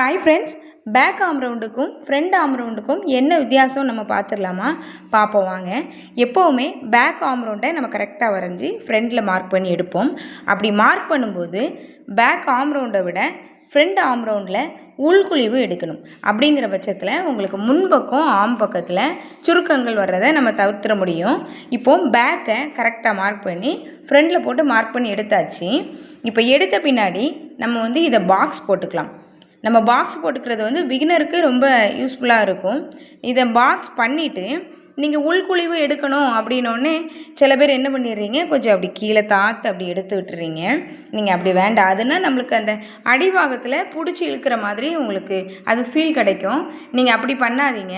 Hi friends back ஆம் ரவுண்டுக்கும் front ஆம் ரவுண்டுக்கும் என்ன வித்தியாசம் நம்ம பார்த்துடலாமா? பார்ப்போம் வாங்க. எப்போவுமே பேக் ஆம் ரவுண்டை நம்ம கரெக்டாக வரைஞ்சி ஃப்ரண்டில் மார்க் பண்ணி எடுப்போம். அப்படி மார்க் பண்ணும்போது பேக் ஆம் ரவுண்டை விட ஃப்ரண்ட் ஆம் ரவுண்டில் உள்குழிவு எடுக்கணும். அப்படிங்கிற பட்சத்தில் உங்களுக்கு முன்பக்கம் ஆம் பக்கத்தில் சுருக்கங்கள் வர்றதை நம்ம தவிர்த்துட முடியும். இப்போது பேக்கை கரெக்டாக மார்க் பண்ணி ஃப்ரண்டில் போட்டு மார்க் பண்ணி எடுத்தாச்சு. இப்போ எடுத்த பின்னாடி நம்ம வந்து இதை பாக்ஸ் போட்டுக்கலாம். நம்ம பாக்ஸ் போட்டுக்கிறது வந்து பிகினருக்கு ரொம்ப யூஸ்ஃபுல்லாக இருக்கும். இதை பாக்ஸ் பண்ணிவிட்டு நீங்கள் உள்குழிவு எடுக்கணும் அப்படின்னோடனே சில பேர் என்ன பண்ணிடுறீங்க? கொஞ்சம் அப்படி கீழே தாத்து அப்படி எடுத்து விட்டுறீங்க. நீங்கள் அப்படி வேண்டாம். அதுனா நம்மளுக்கு அந்த அடிவாகத்தில் பிடிச்சி இழுக்கிற மாதிரி உங்களுக்கு அது ஃபீல் கிடைக்கும். நீங்கள் அப்படி பண்ணாதீங்க.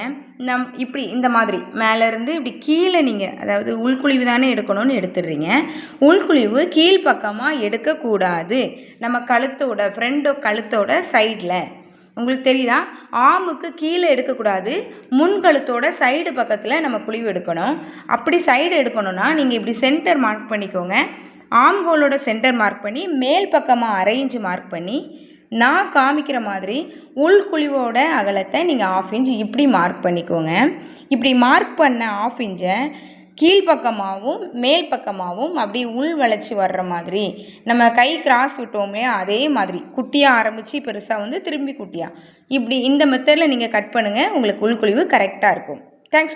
நம் இப்படி இந்த மாதிரி மேலேருந்து இப்படி கீழே நீங்கள் அதாவது உள்குழிவு தானே எடுக்கணும்னு எடுத்துடுறீங்க. உள்குழிவு கீழ்ப்பக்கமாக எடுக்கக்கூடாது. நம்ம கழுத்தோட ஃப்ரெண்டோ கழுத்தோட சைடில் உங்களுக்கு தெரியுதா? ஆமுக்கு கீழே எடுக்கக்கூடாது. முன்கழுத்தோட சைடு பக்கத்தில் நம்ம குழிவு எடுக்கணும். அப்படி சைடு எடுக்கணும்னா நீங்கள் இப்படி சென்டர் மார்க் பண்ணிக்கோங்க. ஆம்கோலோட சென்டர் மார்க் பண்ணி மேல் பக்கமாக அரைஞ்சு மார்க் பண்ணி நான் காமிக்கிற மாதிரி உள்குழிவோட அகலத்தை நீங்கள் ஆஃப் இன்ச் இப்படி மார்க் பண்ணிக்கோங்க. இப்படி மார்க் பண்ண ஆஃப் இன்ச்சை கீழ்ப்பக்கமாகவும் மேல் பக்கமாகவும் அப்படி உள் வளைச்சி வர்ற மாதிரி. நம்ம கை கிராஸ் விட்டோமே அதே மாதிரி. குட்டியாக ஆரம்பித்து பெருசாக வந்து திரும்பி குட்டியாக இப்படி இந்த மெத்தடில் நீங்கள் கட் பண்ணுங்கள் உங்களுக்கு உள்குழிவு கரெக்டாக இருக்கும். தேங்க்ஸ்